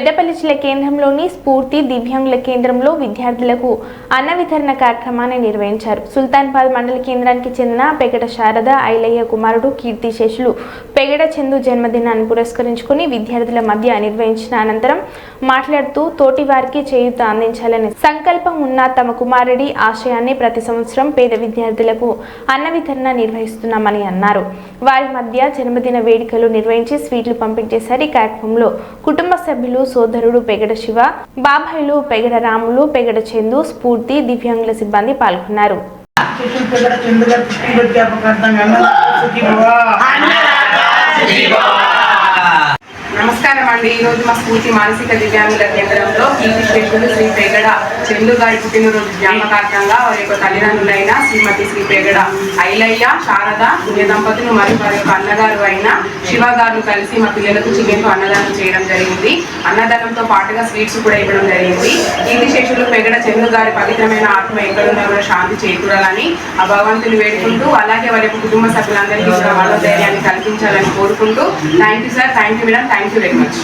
పెద్దపల్లి జిల్లా కేంద్రంలోని స్ఫూర్తి దివ్యాంగుల కేంద్రంలో విద్యార్థులకు అన్న వితరణ కార్యక్రమాన్ని నిర్వహించారు. సుల్తాన్బాద్ మండల కేంద్రానికి చెందిన పెగడ శారద ఐలయ్య కుమారుడు కీర్తి శేషులు పెగడ చందు జన్మదినాన్ని పురస్కరించుకుని విద్యార్థుల మధ్య నిర్వహించిన అనంతరం మాట్లాడుతూ తోటి వారికి చేయూత అందించాలనే సంకల్పం ఉన్న తమ కుమారుడి ఆశయాన్ని ప్రతి సంవత్సరం పేద విద్యార్థులకు అన్న వితరణ నిర్వహిస్తున్నామని అన్నారు. వారి మధ్య జన్మదిన వేడుకలు నిర్వహించి స్వీట్లు పంపించేశారు. ఈ కార్యక్రమంలో కుటుంబ సభ్యులు సోదరుడు పెగడ శివ బాబాయిలు పెగడ రాములు పెగడ చందు స్ఫూర్తి దివ్యాంగుల సిబ్బంది పాల్గొన్నారు. నమస్కారం అండి. ఈ రోజు మా స్ఫూర్తి మానసిక దివ్యాంగుల కేంద్రంలో కీర్తి శ్రేష్ఠులు శ్రీ పేగడ. చందు గారి పుట్టినరోజు జ్ఞాపకార్థంగా వారి యొక్క తల్లిదండ్రులైన శ్రీమతి శ్రీ పేగడ ఐలయ్య శారద పుణ్య దంపతులు మరియు వారి యొక్క అన్నగారు అయిన శివ గారు కలిసి మా పిల్లలకు చికెన్ అన్నదానం చేయడం జరిగింది. అన్నదానంతో పాటుగా స్వీట్స్ కూడా ఇవ్వడం జరిగింది. కీర్తి శేషులు పెగడ చందు గారి పవిత్రమైన ఆత్మ ఎక్కడున్నా కూడా శాంతి చేకూరాలని ఆ భగవంతుని వేడుకుంటూ అలాగే వారి యొక్క కుటుంబ సభ్యులందరికీ కూడా మనోధైర్యాన్ని కల్పించాలని కోరుకుంటూ. Thank you sir thank you madam thank you very much